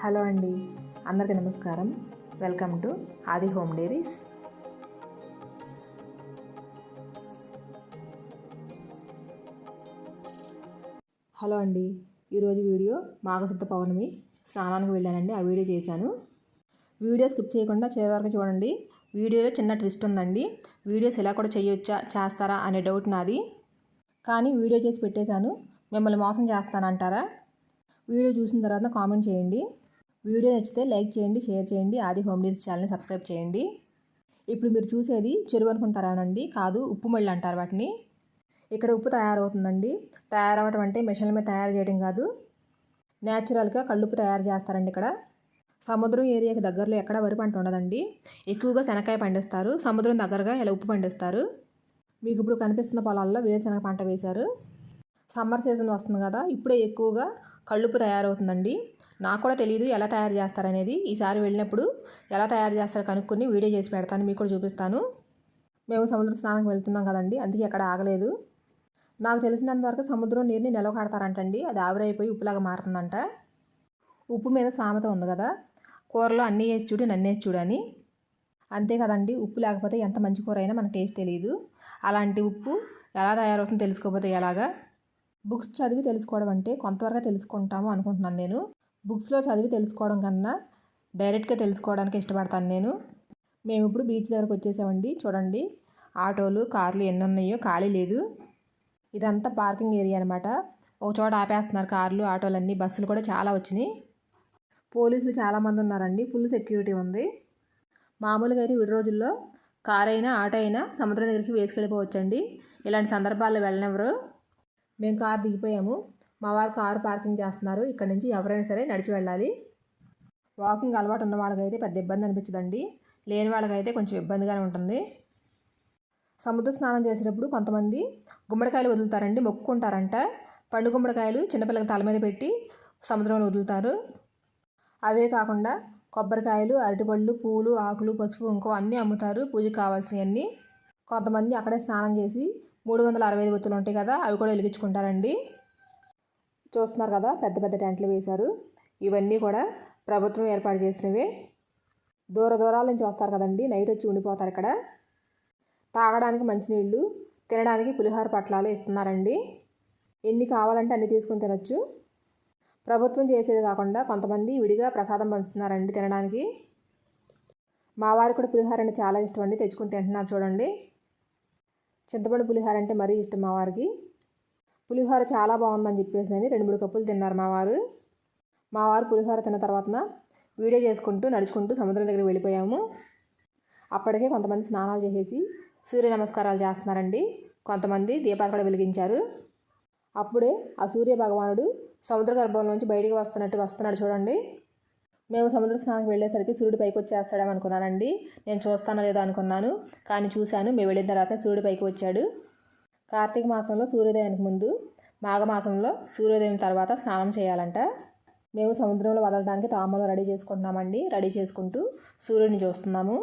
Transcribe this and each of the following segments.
Hello అండి అందరికీ నమస్కారం. Welcome to Aadi home diaries. Hello అండి ఈరోజు వీడియో మాఘశుద్ధ పౌర్ణమి. స్నానానికి వెళ్ళానండి ఆ వీడియో చేశాను. వీడియో స్కిప్ చేయకుండా చివరి చూడండి. వీడియోలో చిన్న ట్విస్ట్ ఉందండి. వీడియోస్ ఎలా కూడా చేయొచ్చా చేస్తారా అనే డౌట్ నాది. కానీ వీడియో చేసి పెట్టేశాను. మిమ్మల్ని మోసం చేస్తానంటారా? వీడియో చూసిన తర్వాత కామెంట్ చేయండి. వీడియో నచ్చితే లైక్ చేయండి షేర్ చేయండి. ఆది హోమ్ డీల్స్ ఛానల్ని సబ్స్క్రైబ్ చేయండి. ఇప్పుడు మీరు చూసేది చెరువు అనుకుంటారానండి కాదు ఉప్పు మళ్ళీ అంటారు వాటిని. ఇక్కడ ఉప్పు తయారవుతుందండి. తయారవటం అంటే మిషన్ల మీద తయారు చేయడం కాదు. న్యాచురల్గా కళ్ళుప్పు తయారు చేస్తారండి ఇక్కడ. సముద్రం ఏరియాకి దగ్గరలో ఎక్కడ వరి పంట ఉండదండి. ఎక్కువగా శనక్కాయ పండిస్తారు. సముద్రం దగ్గరగా ఇలా ఉప్పు పండిస్తారు. మీకు ఇప్పుడు కనిపిస్తున్న పొలాల్లో వేరుశనగ పంట వేశారు. సమ్మర్ సీజన్ వస్తుంది కదా ఇప్పుడే ఎక్కువగా కళ్ళుప్పు తయారవుతుందండి. నాకు కూడా తెలియదు ఎలా తయారు చేస్తారనేది. ఈసారి వెళ్ళినప్పుడు ఎలా తయారు చేస్తారో కనుక్కొని వీడియో చేసి పెడతాను మీకు కూడా చూపిస్తాను. మేము సముద్ర స్నానం వెళ్తున్నాం కదండి అందుకే ఎక్కడ ఆగలేదు. నాకు తెలిసినంత వరకు సముద్రం నీరుని నిలవ కడతారంటండి అది ఆవిరైపోయి ఉప్పులాగా మారుతుందంట. ఉప్పు మీద సామెత ఉంది కదా కూరలో అన్నీ వేసి చూడు నన్నేసి చూడని అంతే కదండి ఉప్పు లేకపోతే ఎంత మంచి కూర అయినా మనకు టేస్ట్ తెలియదు అలాంటి ఉప్పు ఎలా తయారవుతుందో తెలుసుకోకపోతే ఎలాగా? బుక్స్ చదివి తెలుసుకోవడం అంటే కొంతవరకు తెలుసుకుంటాము అనుకుంటున్నాను నేను. బుక్స్లో చదివి తెలుసుకోవడం కన్నా డైరెక్ట్గా తెలుసుకోవడానికి ఇష్టపడతాను నేను. మేము ఇప్పుడు బీచ్ దగ్గరకు వచ్చేసామండి. చూడండి. ఆటోలు కార్లు ఎన్ని ఉన్నాయో ఖాళీ లేదు. ఇదంతా పార్కింగ్ ఏరియా అనమాట ఒక చోట ఆపేస్తున్నారు కార్లు ఆటోలన్నీ. బస్సులు కూడా చాలా వచ్చినాయి. పోలీసులు చాలామంది ఉన్నారండి. ఫుల్ సెక్యూరిటీ ఉంది. మామూలుగా అయితే విడి రోజుల్లో కార్ అయినా ఆటో అయినా సముద్రం దగ్గరికి వేసుకెళ్ళిపోవచ్చండి. ఇలాంటి సందర్భాల్లో వెళ్ళనివ్వరు. మేము కార్ దిగిపోయాము. మా వారు కారు పార్కింగ్ చేస్తున్నారు. ఇక్కడ నుంచి ఎవరైనా సరే నడిచి వెళ్ళాలి. వాకింగ్ అలవాటు ఉన్న వాళ్ళకైతే పెద్ద ఇబ్బంది అనిపించదండి. లేని వాళ్ళకైతే కొంచెం ఇబ్బందిగానే ఉంటుంది. సముద్ర స్నానం చేసేటప్పుడు కొంతమంది గుమ్మడికాయలు వదులుతారండి మొక్కుకుంటారంట. పండు గుమ్మడికాయలు చిన్నపిల్లకి తల మీద పెట్టి సముద్రంలో వదులుతారు. అవే కాకుండా కొబ్బరికాయలు అరటిపళ్ళు పూలు ఆకులు పసుపు ఇంకో అన్నీ అమ్ముతారు. పూజకి కావాల్సినవన్నీ కొంతమంది అక్కడే స్నానం చేసి మూడు వందల అరవై ఐదు ఒత్తులు ఉంటాయి కదా అవి కూడా వెలిగించుకుంటారండి. చూస్తున్నారు కదా పెద్ద పెద్ద టెంట్లు వేశారు. ఇవన్నీ కూడా ప్రభుత్వం ఏర్పాటు చేసినవే. దూర దూరాల నుంచి వస్తారు కదండి నైట్ వచ్చి ఉండిపోతారు ఇక్కడ. తాగడానికి మంచినీళ్ళు తినడానికి పులిహోర పట్లాలు ఇస్తున్నారండి. ఎన్ని కావాలంటే అన్ని తీసుకుని తినొచ్చు. ప్రభుత్వం చేసేది కాకుండా కొంతమంది విడిగా ప్రసాదం పంచుతున్నారండి తినడానికి. మా వారికి కూడా పులిహోర అంటే చాలా ఇష్టం అండి తెచ్చుకొని తింటున్నారు చూడండి. చింతపండు పులిహోర అంటే మరీ ఇష్టం మా వారికి. పులిహోర చాలా బాగుందని చెప్పేసి రెండు మూడు కప్పులు తిన్నారు మా వారు. మా వారు పులిహోర తిన్న తర్వాత వీడియో చేసుకుంటూ నడుచుకుంటూ సముద్రం దగ్గరికి వెళ్ళిపోయాము. అప్పటికే కొంతమంది స్నానాలు చేసేసి సూర్య నమస్కారాలు చేస్తున్నారండి. కొంతమంది దీపాలు కూడా వెలిగించారు. అప్పుడే ఆ సూర్య భగవానుడు సముద్ర గర్భంలోంచి బయటికి వస్తున్నట్టు వస్తున్నాడు చూడండి. మేము సముద్ర స్నానానికి వెళ్ళేసరికి సూర్యుడు పైకి వచ్చేస్తాడేమో అనుకున్నానండి నేను చూస్తానో లేదో అనుకున్నాను. కానీ చూశాను. మేము వెళ్ళిన తర్వాత సూర్యుడు పైకి వచ్చాడు. కార్తీక మాసంలో సూర్యోదయానికి ముందు మాఘమాసంలో సూర్యోదయం తర్వాత స్నానం చేయాలంట. మేము సముద్రంలో వదలడానికి తామలు రెడీ చేసుకుంటున్నామండి. రెడీ చేసుకుంటూ సూర్యుడిని చూస్తున్నాము.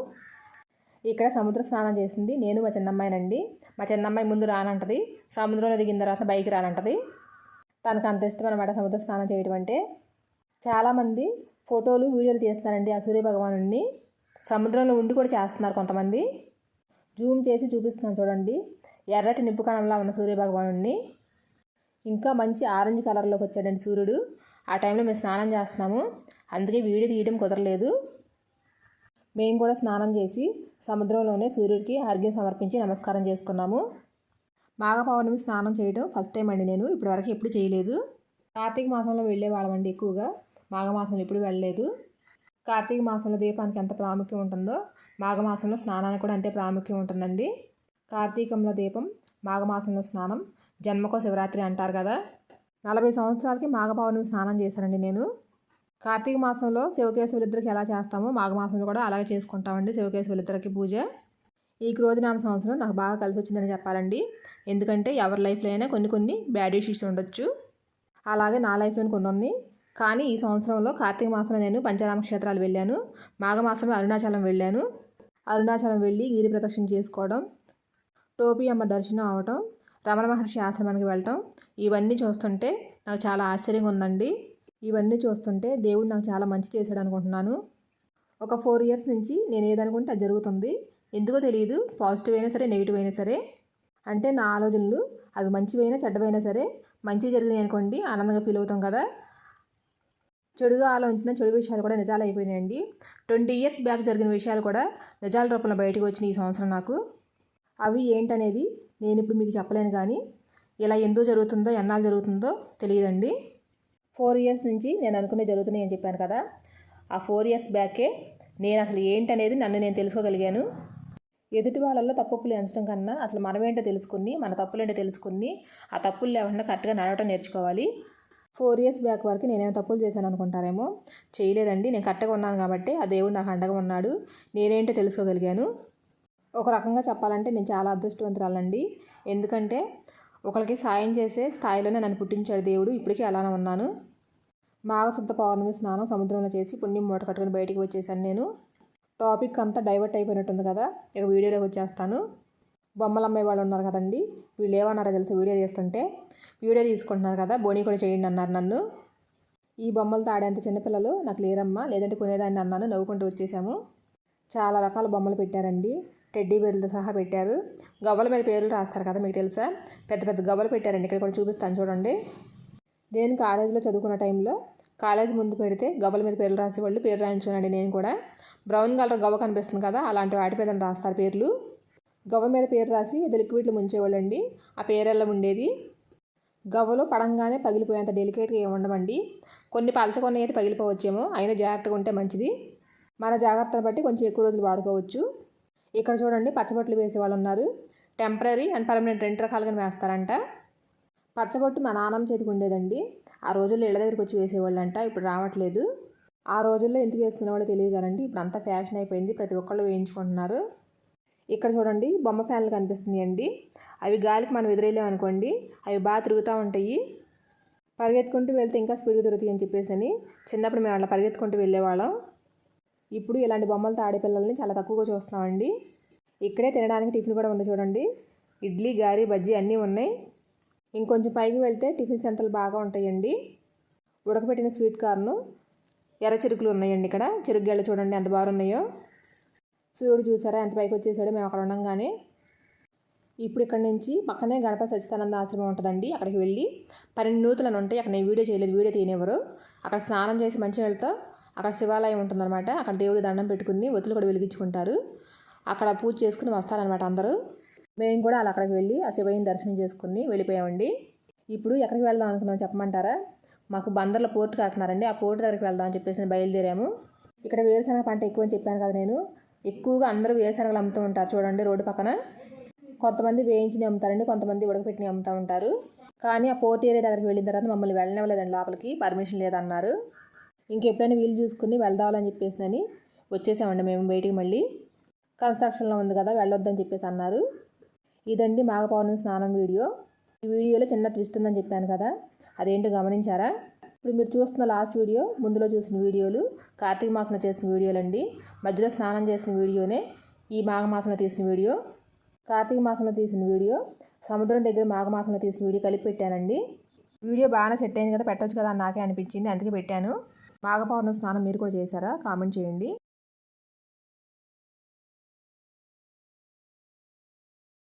ఇక్కడ సముద్ర స్నానం చేసింది నేను మా చిన్నమ్మాయినండి. మా చిన్నమ్మాయి ముందు రానంటది. సముద్రంలో దిగిన తర్వాత బైక్ రానంటది. తనకు అంత ఇష్టం అనమాట సముద్ర స్నానం చేయడం అంటే. చాలామంది ఫోటోలు వీడియోలు తీస్తున్నారండి ఆ సూర్య భగవాను సముద్రంలో ఉండి కూడా చేస్తున్నారు కొంతమంది. జూమ్ చేసి చూపిస్తున్నాను చూడండి. ఎర్రటి నిప్పు కణంలా ఉన్న సూర్యభగవానుడిని ఇంకా మంచి ఆరెంజ్ కలర్లోకి వచ్చాడండి సూర్యుడు. ఆ టైంలో మేము స్నానం చేస్తున్నాము. అందుకే వీడియో తీయడం కుదరలేదు. మేము కూడా స్నానం చేసి సముద్రంలోనే సూర్యుడికి అర్ఘ్యం సమర్పించి నమస్కారం చేసుకున్నాము. మాఘ పౌర్ణమి స్నానం చేయడం ఫస్ట్ టైం అండి నేను. ఇప్పటివరకు ఎప్పుడు చేయలేదు. కార్తీక మాసంలో వెళ్ళే వాళ్ళమండి ఎక్కువగా. మాఘమాసంలో ఎప్పుడు వెళ్ళలేదు. కార్తీక మాసంలో దీపానికి ఎంత ప్రాముఖ్యం ఉంటుందో మాఘమాసంలో స్నానానికి కూడా అంతే ప్రాముఖ్యం ఉంటుందండి. కార్తీకంలో దీపం మాఘమాసంలో స్నానం జన్మకో శివరాత్రి అంటారు కదా. నలభై సంవత్సరాలకి మాఘ స్నానం చేశానండి నేను. కార్తీక మాసంలో శివకేశవులిద్దరికి ఎలా చేస్తామో మాఘమాసంలో కూడా అలాగే చేసుకుంటామండి శివకేశవులిద్దరికి పూజ. ఈ క్రోధినామ సంవత్సరం నాకు బాగా కలిసి వచ్చిందని చెప్పాలండి. ఎందుకంటే ఎవరి లైఫ్లో అయినా కొన్ని కొన్ని బ్యాడ్ ఇష్యూస్ ఉండొచ్చు. అలాగే నా లైఫ్లో కొన్ని ఉన్నాయి కానీ ఈ సంవత్సరంలో కార్తీక మాసంలో నేను పంచరామ క్షేత్రాలు వెళ్ళాను. మాఘమాసంలో అరుణాచలం వెళ్ళాను. అరుణాచలం వెళ్ళి గిరి ప్రదక్షిణ చేసుకోవడం టోపీ అమ్మ దర్శనం అవటం రమణ మహర్షి ఆశ్రమానికి వెళ్ళటం ఇవన్నీ చూస్తుంటే నాకు చాలా ఆశ్చర్యంగా ఉందండి. ఇవన్నీ చూస్తుంటే దేవుడు నాకు చాలా మంచి చేశాడు అనుకుంటున్నాను. ఒక ఫోర్ ఇయర్స్ నుంచి నేను ఏదనుకుంటే అది జరుగుతుంది. ఎందుకో తెలియదు పాజిటివ్ అయినా సరే నెగిటివ్ అయినా సరే. అంటే నా ఆలోచనలు అవి మంచివైనా చెడ్డవైనా సరే మంచి జరిగినాయి అనుకోండి ఆనందంగా ఫీల్ అవుతాం కదా. చెడుగా ఆలోచించిన చెడు విషయాలు కూడా నిజాలు అయిపోయినాయండి. ట్వంటీ ఇయర్స్ బ్యాక్ జరిగిన విషయాలు కూడా నిజాల రూపంలో బయటకు వచ్చినాయి ఈ సంవత్సరం నాకు. అవి ఏంటనేది నేను ఇప్పుడు మీకు చెప్పలేను కానీ ఇలా ఎందుకు జరుగుతుందో ఎన్నాళ్ళు జరుగుతుందో తెలియదండి. ఫోర్ ఇయర్స్ నుంచి నేను అనుకునే జరుగుతున్నాయి అని చెప్పాను కదా. ఆ ఫోర్ ఇయర్స్ బ్యాకే నేను అసలు ఏంటనేది నన్ను నేను తెలుసుకోగలిగాను. ఎదుటి వాళ్ళల్లో తప్పులు ఎంచడం కన్నా అసలు మనమేంటో తెలుసుకుని మన తప్పులేంటో తెలుసుకుని ఆ తప్పులు లేకుండా కరెక్ట్గా నడవటం నేర్చుకోవాలి. ఫోర్ ఇయర్స్ బ్యాక్ వరకు నేనేమో తప్పులు చేశాను అనుకుంటారేమో? చేయలేదండి. నేను కరెక్ట్గా ఉన్నాను కాబట్టి ఆ దేవుడు నాకు అండగా ఉన్నాడు. నేనేంటో తెలుసుకోగలిగాను. ఒక రకంగా చెప్పాలంటే నేను చాలా అదృష్టవంతురాలండి. ఎందుకంటే ఒకరికి సాయం చేసే స్థాయిలోనే నన్ను పుట్టించాడు దేవుడు. ఇప్పటికీ అలానే ఉన్నాను. మాఘశుద్ధ పౌర్ణమి స్నానం సముద్రంలో చేసి పుణ్యం మూట కట్టుకుని బయటికి వచ్చేసాను నేను. టాపిక్ అంతా డైవర్ట్ అయిపోయినట్టుంది కదా ఇక వీడియోలోకి వచ్చేస్తాను. బొమ్మలు అమ్మాయి వాళ్ళు ఉన్నారు కదండి వీళ్ళు ఏమన్నారో తెలుసు వీడియో చేస్తుంటే వీడియో తీసుకుంటున్నారు కదా బోని కూడా చేయండి అన్నారు నన్ను. ఈ బొమ్మలతో ఆడేంత చిన్నపిల్లలు? నాకు లేరమ్మా లేదంటే కొనేదాన్ని అన్నాను నవ్వుకుంటూ వచ్చేసాము. చాలా రకాల బొమ్మలు పెట్టారండి. టెడ్డీ బేర్లతో సహా పెట్టారు. గవ్వల మీద పేర్లు రాస్తారు కదా మీకు తెలుసా? పెద్ద పెద్ద గవ్వలు పెట్టారండి. ఇక్కడ కూడా చూపిస్తాను చూడండి. నేను కాలేజీలో చదువుకున్న టైంలో కాలేజ్ ముందు పెడితే గవ్వల మీద పేర్లు రాసేవాళ్ళు పేరు రాయించుకున్నాండి నేను కూడా. బ్రౌన్ కలర్ గవ్వ కనిపిస్తుంది కదా అలాంటి వాటి మీద రాస్తారు పేర్లు. గవ్వ మీద పేరు రాసి లిక్విడ్లు లిక్విడ్లు ముంచేవాళ్ళండి. ఆ పేరెల్ల ఉండేది. గవ్వలో పడంగానే పగిలిపోయేంత డెలికేట్గా ఏమి ఉండమండి కొన్ని పలచకొని అయితే పగిలిపోవచ్చేమో అయినా జాగ్రత్తగా ఉంటే మంచిది. మన జాగ్రత్తను బట్టి కొంచెం ఎక్కువ రోజులు వాడుకోవచ్చు. ఇక్కడ చూడండి పచ్చబొట్లు వేసే వాళ్ళు ఉన్నారు. టెంపరీ అండ్ పర్మనెంట్ రెండు రకాలుగా వేస్తారంట. పచ్చబొట్టు మా నాన్నమ్మ చేతికి ఉండేదండి. ఆ రోజుల్లో ఇళ్ళ దగ్గరికి వచ్చి వేసేవాళ్ళంట. ఇప్పుడు రావట్లేదు. ఆ రోజుల్లో ఎందుకు వేసుకునే వాళ్ళు తెలియదు కదండి. ఇప్పుడు అంతా ఫ్యాషన్ అయిపోయింది. ప్రతి ఒక్కళ్ళు వేయించుకుంటున్నారు. ఇక్కడ చూడండి బొమ్మ ఫ్యాన్లు కనిపిస్తున్నాయి అండి. అవి గాలికి మనం ఎదురేలేం అవి బాగా తిరుగుతూ ఉంటాయి. పరిగెత్తుకుంటూ వెళ్తే ఇంకా స్పీడ్గా తిరుగుతాయి అని చెప్పేసి అని చిన్నప్పుడు మేము అట్లా పరిగెత్తుకుంటూ వెళ్ళేవాళ్ళం. ఇప్పుడు ఇలాంటి బొమ్మలతో ఆడే పిల్లల్ని చాలా తక్కువగా చూస్తున్నామండి. ఇక్కడే తినడానికి టిఫిన్ కూడా ఉంది చూడండి. ఇడ్లీ గారి బజ్జీ అన్నీ ఉన్నాయి. ఇంకొంచెం పైకి వెళ్తే టిఫిన్ సెంటర్లు బాగా ఉంటాయండి. ఉడకబెట్టిన స్వీట్ కార్ను ఎర్ర చెరుకులు ఉన్నాయండి ఇక్కడ. చెరుకు చూడండి ఎంత బాగున్నాయో సూర్యుడు చూసారా? ఎంత పైకి వచ్చేసాడో మేము అక్కడ ఉండంగానే. ఇప్పుడు ఇక్కడ నుంచి పక్కనే గణపతి సత్యానంద ఆశ్రమం ఉంటుందండి అక్కడికి వెళ్ళి. పన్నెండు నూతులను ఉంటాయి. అక్కడ నేను వీడియో చేయలేదు. వీడియో తీయనివ్వరు. అక్కడ స్నానం చేసి మంచి వెళ్తా అక్కడ శివాలయం ఉంటుందన్నమాట. అక్కడ దేవుడి దండం పెట్టుకుని ఒత్తులు కూడా వెలిగించుకుంటారు. అక్కడ పూజ చేసుకుని వస్తారనమాట అందరూ. మేము కూడా అలా అక్కడికి వెళ్ళి ఆ శివయ్యని దర్శనం చేసుకుని వెళ్ళిపోయామండి. ఇప్పుడు ఎక్కడికి వెళ్దాం అనుకున్నాం చెప్పమంటారా? మాకు బందర్ల పోర్టు కడుతున్నారండి. ఆ పోర్టు దగ్గరికి వెళ్దాం అని చెప్పేసి బయలుదేరాము. ఇక్కడ వేరుశనగ పంట ఎక్కువ అని చెప్పాను కదా నేను. ఎక్కువగా అందరూ వేరుశనగలు అమ్ముతూ ఉంటారు చూడండి రోడ్డు పక్కన. కొంతమంది వేయించి అమ్ముతారండి. కొంతమంది ఉడకపెట్టిన అమ్ముతూ ఉంటారు. కానీ ఆ పోర్ట్ ఏరియా దగ్గరికి వెళ్ళిన తర్వాత మమ్మల్ని వెళ్ళనివ్వలేదండి లోపలికి. పర్మిషన్ లేదన్నారు. ఇంకెప్పుడైనా వీలు చూసుకుని వెళ్దామని చెప్పేసి అని వచ్చేసామండి మేము బయటికి మళ్ళీ. కన్స్ట్రక్షన్లో ఉంది కదా వెళ్ళొద్దని చెప్పేసి అన్నారు. ఇదండి మాఘపౌర్ణమి స్నానం వీడియో. ఈ వీడియోలో చిన్న ట్విస్ట్ ఉందని చెప్పాను కదా అదేంటో గమనించారా? ఇప్పుడు మీరు చూస్తున్న లాస్ట్ వీడియో ముందులో చూసిన వీడియోలు కార్తీక మాసంలో చేసిన వీడియోలు అండి మధ్యలో స్నానం చేసిన వీడియోనే ఈ మాఘమాసంలో తీసిన వీడియో. కార్తీక మాసంలో తీసిన వీడియో సముద్రం దగ్గర మాఘమాసంలో తీసిన వీడియో కలిపి పెట్టానండి. వీడియో బాగానే సెట్ అయింది కదా పెట్టవచ్చు కదా అని నాకే అనిపించింది అందుకే పెట్టాను. మాఘ స్నానం మీరు కూడా చేశారా? కామెంట్ చేయండి.